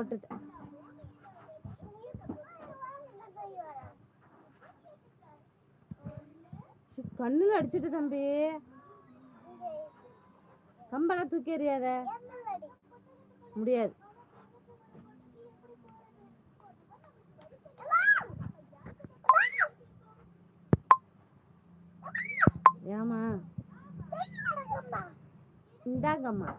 போட்டுட்டேன் கண்ணுல அடிச்சுட்டு தம்பி. கம்பெல்லாம் தூக்கி எறியாத. முடியாது. ஏமா இந்தாங்கம்மா.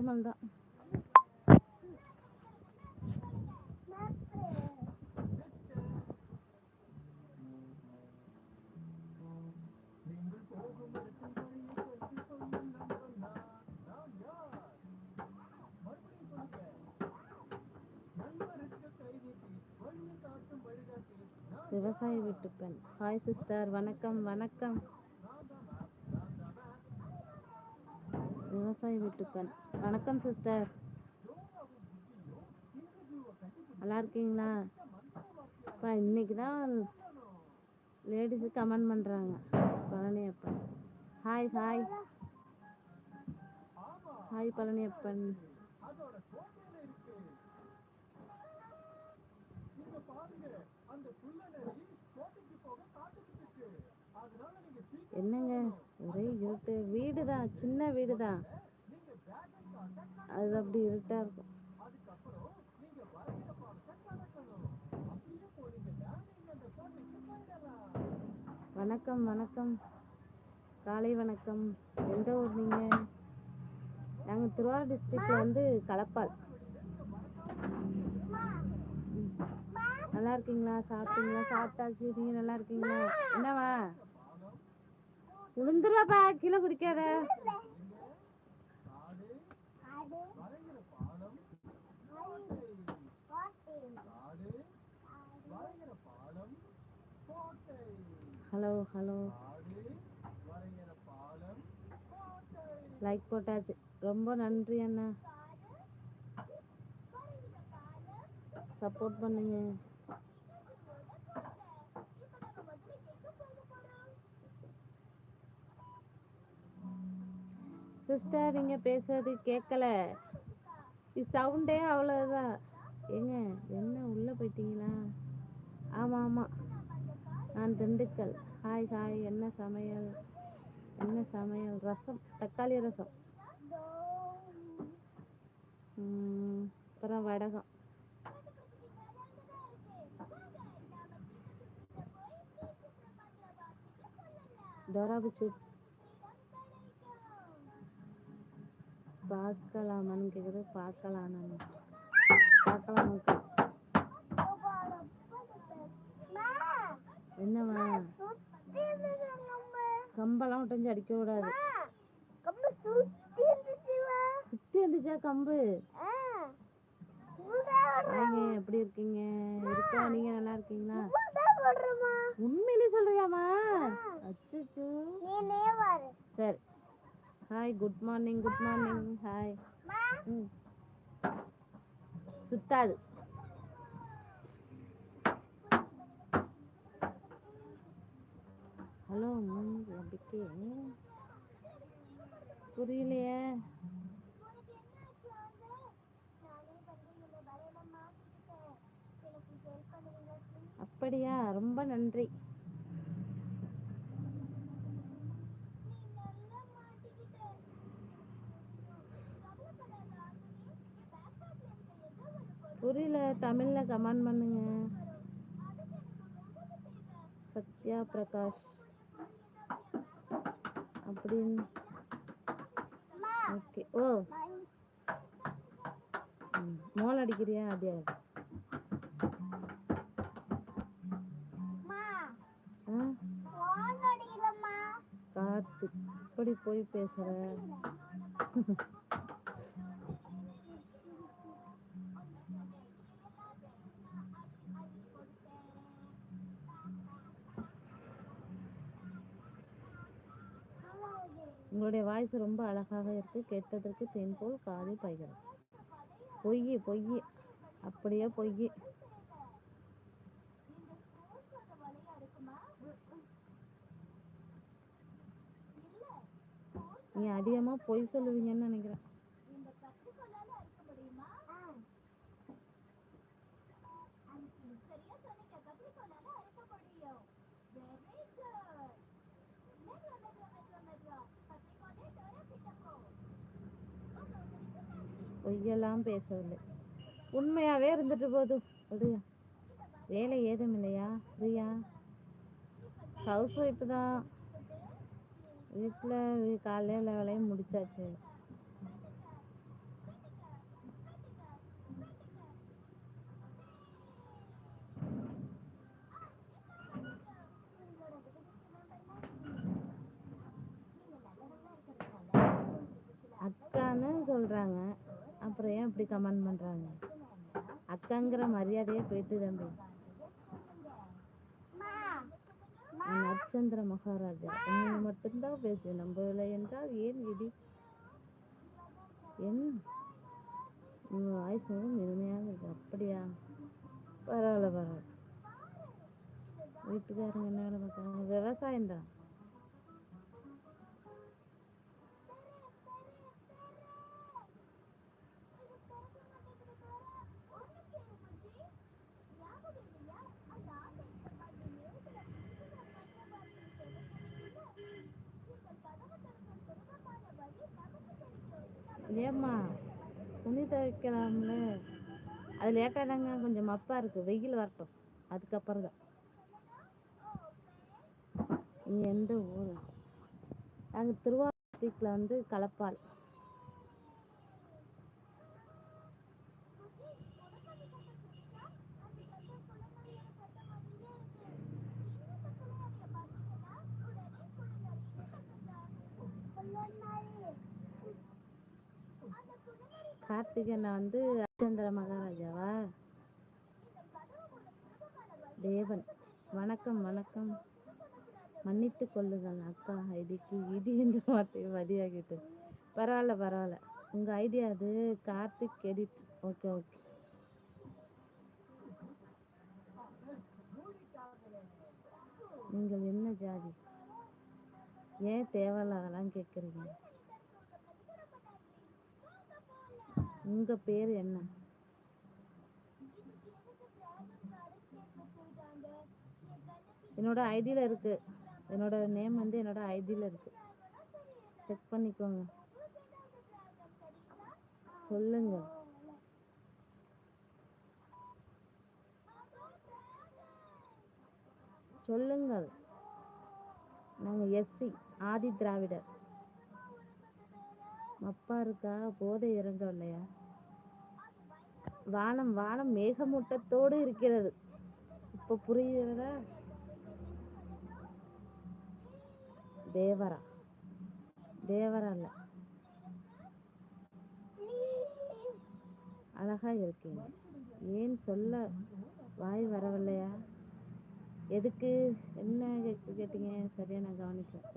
நார்மல் தான். விவசாய வீட்டு பெண். ஹாய் சிஸ்டர் வணக்கம் வணக்கம். விவசாய வீட்டுப்பெண் வணக்கம் சிஸ்டர் நல்லா இருக்கீங்களா? அப்பா இன்னைக்கு தான் லேடிஸு கமெண்ட் பண்ணுறாங்க Palaniappan hi hi hi Palaniappan என்னங்க? ஒரே இருட்டு. வீடு தான் சின்ன வீடு தான் அது அப்படி இருட்டா இருக்கும். வணக்கம் வணக்கம். காலை வணக்கம். எந்த ஊர் நீங்க? நாங்க திருவாரூர் டிஸ்ட்ரிக்ட்ல வந்து களப்பால். நல்லா இருக்கீங்களா? சாப்பிட்டீங்களா? சாப்பிட்டாச்சு. நீங்க நல்லா இருக்கீங்களா? என்னவா விழுந்துருவாப்பா கீழே குதிக்காத. Hello hello. லைக் போட்டாச்சு. ரொம்ப நன்றி அண்ணா. சப்போர்ட் பண்ணுங்க. சிஸ்டர் நீங்கள் பேசுறது கேட்கல சவுண்டே அவ்வளோதான் ஏங்க என்ன உள்ளே போயிட்டீங்களா? ஆமாம் ஆமாம் நான் திண்டுக்கல். Hi hi. என்ன சமையல்? என்ன சமையல்? ரசம். தக்காளி ரசம். அப்புறம் வடகம். டோராபுச்சி பார்க்கலாமான்னு கேக்குது. பார்க்கலாம் பார்க்கலாம்? uncle. என்னவா? கம்பெல்லாம் விட்டு அடிக்க கூடாது. சுத்தி இருந்துச்சா கம்பு? எப்படி இருக்கீங்க? இருக்கா? நீங்க நல்லா இருக்கீங்களா? உண்மையிலே சொல்றியாமா அச்சோ சரி. Hi good morning good morning hi ம் சுத்தாது. ஹலோ அப்படிக்கே புரியலையே. அப்படியா? ரொம்ப நன்றி. புரியல தமிழ்ல கமெண்ட் பண்ணுங்க. சத்யா பிரகாஷ். அப்படின்னு. ஓகே. ஓ. மோல் அடிக்கிறியா அப்படியா காத்து இப்படி போய் பேசுற? உங்களுடைய வாய்ஸ் ரொம்ப அழகாக இருக்கு. கேட்பதற்கு தேன் போல் காதில் பொய் பொய் அப்படியே பொய் நீ அதிகமா பொய் சொல்லுவீங்கன்னு நினைக்கிறேன். பொய்யெல்லாம் பேசவில்லை. உண்மையாவே இருந்துட்டு போகுது. அப்படியா? வேலை ஏதும் இல்லையா? பிரியா? ஹவுஸ் ஒய்ஃப் தான். வீட்டில் காலையில் வேலையும் முடிச்சாச்சு. அக்கான்னு சொல்றாங்க. அப்புறம் ஏன் இப்படி கமெண்ட் பண்ணுறாங்க அக்காங்கிற மரியாதையே போயிட்டு தம்பி. நட்சந்திர மகாராஜா உண்மையை மட்டும்தான் பேசு நம்பவில்லை என்றால் ஏன் விதி? என் வாய்ஸ் மிகவும் இனிமையாக இருக்கு. அப்படியா? பரவாயில்ல பரவாயில்ல. வீட்டுக்காரங்க என்ன வேலை பார்க்குறாங்க? ஆமா. துணி துவைக்கலாம்ல. அது லேட்டாக தாங்க கொஞ்சம் மப்பாக இருக்குது வெயில் வரட்டும். அதுக்கப்புறம் தான். நீ எந்த ஊர்? நாங்கள் திருவாரூர் டிஸ்ட்ரிக்டில் வந்து களப்பால் கார்த்திகேயனை வந்து ராஜேந்திர மகாராஜாவா? தேவன். வணக்கம் வணக்கம். மன்னித்து கொள்ளுங்கள் அக்கா ஐடிக்கு இடி என்ற வார்த்தையை பதியாகிட்டு பரவாயில்ல பரவாயில்ல. உங்கள் ஐடியா அது. Karthik edit okay okay. நீங்கள் என்ன ஜாதி? ஏன் தேவையில்லாதெல்லாம் கேட்குறீங்க? உங்க பேர் என்ன? என்னோட ஐடியில் இருக்கு. என்னோட நேம் வந்து என்னோட ஐடியில் இருக்கு. செக் பண்ணிக்கோங்க. சொல்லுங்க. சொல்லுங்கள் நாங்க எஸ்சி ஆதி திராவிடர். அப்பா இருக்கா? போதை இறங்கவில்லையா வானம் வானம் மேகமூட்டத்தோடு இருக்கிறது. இப்ப புரிகிறதா தேவரா. தேவரா இல்ல. அழகா இருக்கீங்க. ஏன் சொல்ல வாய் வரவில்லையா? எதுக்கு? என்ன கேட்டீங்க? சரியா நான் கவனிக்கிறேன்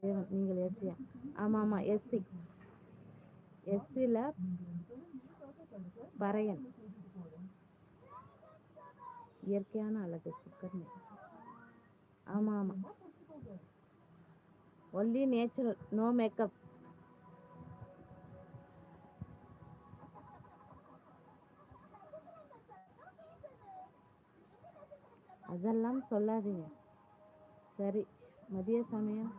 தேவன் நீங்கள் எஸ்சியா ஆமா ஆமா எஸ்சி. எஸ்சியில் பறையன் இயற்கையான அழகு சுக்கர்ணி ஆமா ஆமா. ஒன்லி நேச்சுரல் நோ மேக்கப் அதெல்லாம் சொல்லாதீங்க. சரி மதிய சமயம்.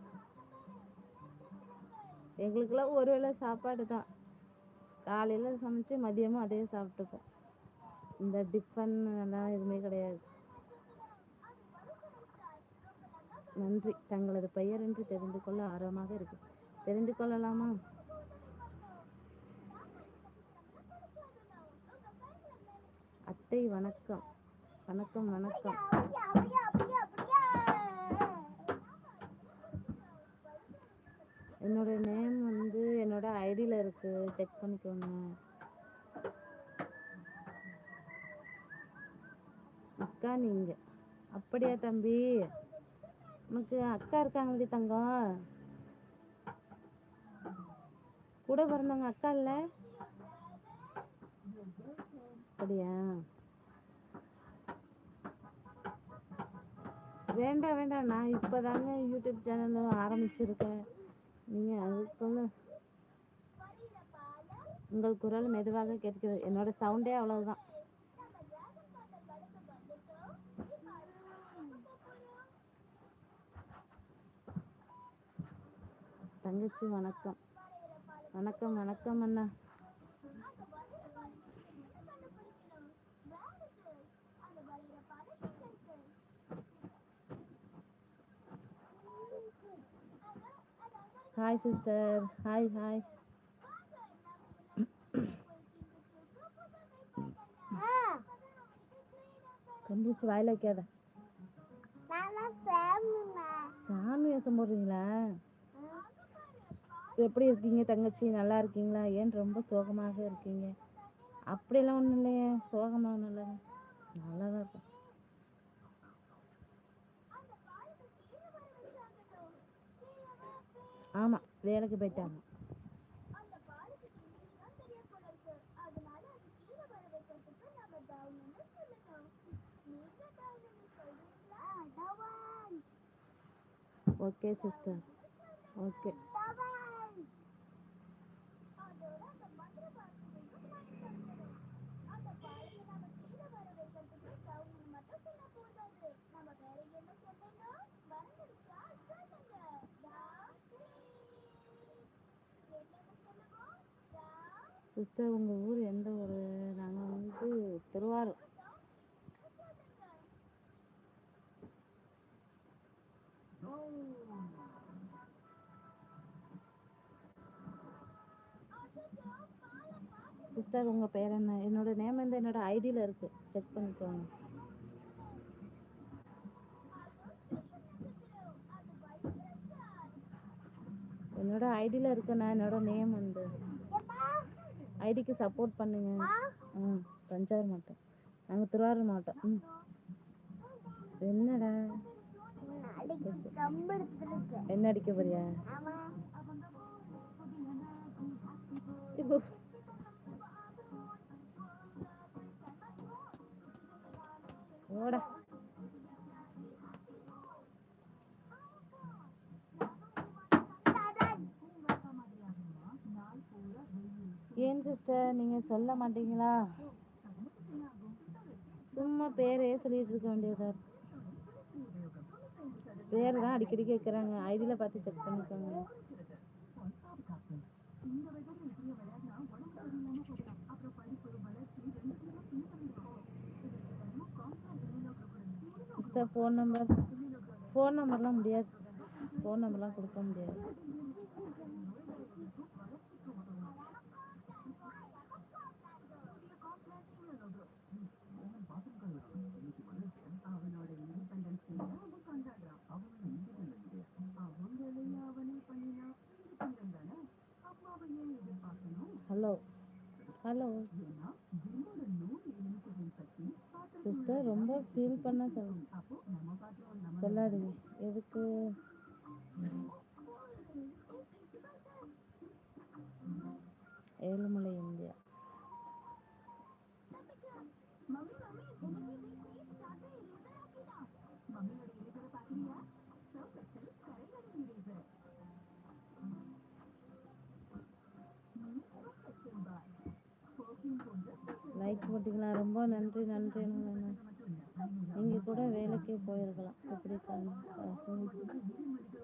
எங்களுக்கெல்லாம் ஒரு வேளை சாப்பாடு தான். காலையில் சமைச்சு மதியமும் அதே சாப்பிட்டுப்போம். இந்த டிஃபன் எல்லாம் எதுவுமே கிடையாது. நன்றி. தங்களது பெயர் என்று தெரிந்து கொள்ள ஆர்வமாக இருக்கு தெரிந்து கொள்ளலாமா? அத்தை வணக்கம். வணக்கம் வணக்கம். என்னுடைய நேம் இருக்கு. செக் பண்ணிக்கோங்க. அக்கா நீங்க. அப்படியா தம்பி? உனக்கு அக்கா இருக்காங்களே தங்கம்? கூட பிறந்தவங்க அக்கா இல்ல? அப்படியா? வேண்டாம் வேண்டாம். நான் இப்போதாங்க யூடியூப் சேனல் ஆரம்பிச்சிருக்கேன். நீங்கள் அதுக்குள்ள உங்கள் குரல் மெதுவாக கேட்கிறது. என்னோட சவுண்டே அவ்வளவுதான். தங்கச்சி வணக்கம். வணக்கம் வணக்கம் அண்ணா. ஹாய் சிஸ்டர் ஹாய் ஹாய் கம்பிச்சு வாயில வைக்காத. சாமி வேஷம் போடுறீங்களா எப்படி இருக்கீங்க தங்கச்சி? நல்லா இருக்கீங்களா? ஏன் ரொம்ப சோகமாக இருக்கீங்க? அப்படியெல்லாம் ஒன்றும் இல்லையே. சோகமாக ஒன்றும் இல்லைங்க. நல்லா தான் இருக்கேன் ஆமாம் வேலைக்கு போயிட்டாங்க. ஓகே சிஸ்டர் ஓகே சிஸ்டர் உங்கள் ஊர் எந்த ஊர்? நாங்கள் வந்து திருவாரூர். சிஸ்டர் உங்கள் பேர் என்ன? என்னோட நேம் வந்து என்னோட ஐடியில் இருக்குது செக் பண்ணிக்கோங்க என்னோட ஐடியில் இருக்குண்ணா. என்னோட நேம் வந்து. ஐடிக்கு சப்போர்ட் பண்ணுங்க. ம் தஞ்சாவூர் மாவட்டம். நாங்கள் திருவாரூர் மாவட்டம். ம். என்னடா? என்ன அடிக்க போறியா? இப்போ ஏன் சிஸ்டர் நீங்க சொல்ல மாட்டீங்களா? சும்மா பேரே சொல்லிட்டு இருக்க வேண்டியதா பேர் தான் அடிக்கடி கேட்குறாங்க ஐடியில பார்த்து செக் பண்ணிக்கோங்க. சார் ஃபோன் நம்பர் ஃபோன் நம்பர்லாம் முடியாது. ஃபோன் நம்பர்லாம் கொடுக்க முடியாது. ஹலோ ஹலோ சிஸ்டர் ரொம்ப ஃபீல் பண்ண சொல்லுங்க சொல்லாதீங்க. எதுக்கு? ஏழுமலை இந்தியா லைக் போட்டிங்களா ரொம்ப நன்றி நன்றி நீங்கள் கூட வேலைக்கே போயிருக்கலாம். எப்படி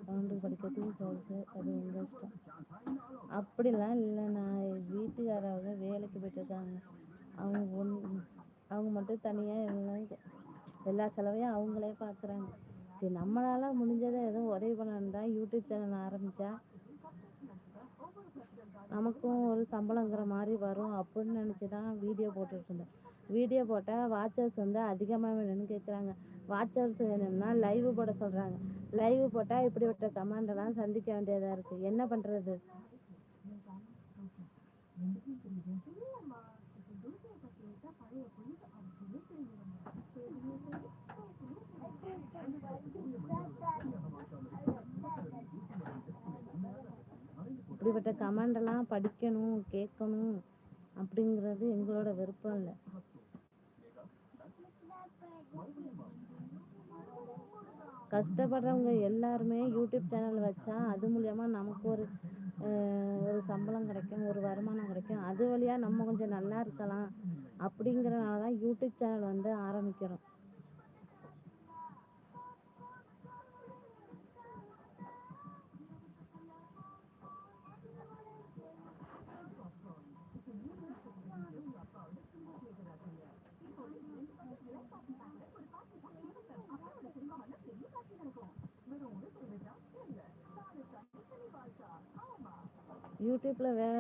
கவுண்டர் படிக்கிறதுக்கு போகுது அது உங்கள் இஷ்டம். அப்படிலாம் இல்லை. நான் வீட்டுக்காரவங்க வேலைக்கு போயிட்டுருக்காங்க. அவங்க ஒன் அவங்க மட்டும் தனியாக எல்லாம் எல்லா செலவையும் அவங்களே பார்க்குறாங்க. சரி நம்மளால் முடிஞ்சதை எதுவும் உதவி பண்ணணும் தான் யூடியூப் சேனல் ஆரம்பித்தா நமக்கும் ஒரு சம்பளங்கிற மாதிரி வரும் அப்படின்னு நினச்சி தான் வீடியோ போட்டுட்டு இருந்தேன். வீடியோ போட்டால் வாட்சர்ஸ் வந்து அதிகமாக வேணும்னு கேட்குறாங்க வாட்சர்ஸ் வேணும்னா லைவ் போட சொல்கிறாங்க லைவ் போட்டால் இப்படிப்பட்ட கமாண்டெல்லாம் சந்திக்க வேண்டியதாக இருக்குது என்ன பண்ணுறது இப்படிப்பட்ட கமெண்டெல்லாம் படிக்கணும் கேட்கணும் அப்படிங்கிறது எங்களோட விருப்பம் இல்லை. கஷ்டப்படுறவங்க எல்லாருமே யூடியூப் சேனல் வச்சா அது மூலயமா நமக்கு ஒரு ஒரு சம்பளம் கிடைக்கும் ஒரு வருமானம் கிடைக்கும். அது வழியா நம்ம கொஞ்சம் நல்லா இருக்கலாம் அப்படிங்கிறனால தான் யூடியூப் சேனல் வந்து ஆரம்பிக்கிறோம். யூடியூப்பில் வேற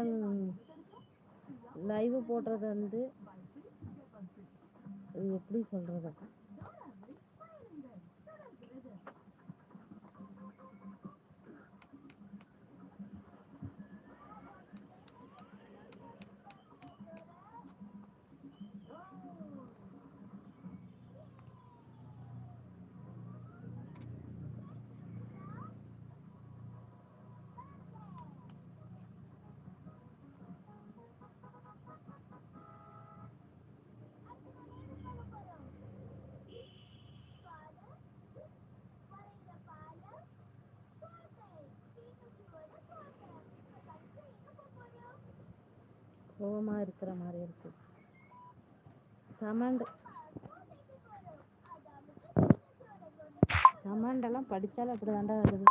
லைவ் போடுறது வந்து அது எப்படி சொல்கிறது கோபமாக இருக்கிற மாதிரி இருக்கு. கமெண்ட். கமெண்ட் எல்லாம் படிச்சாலும் தாண்டா வருது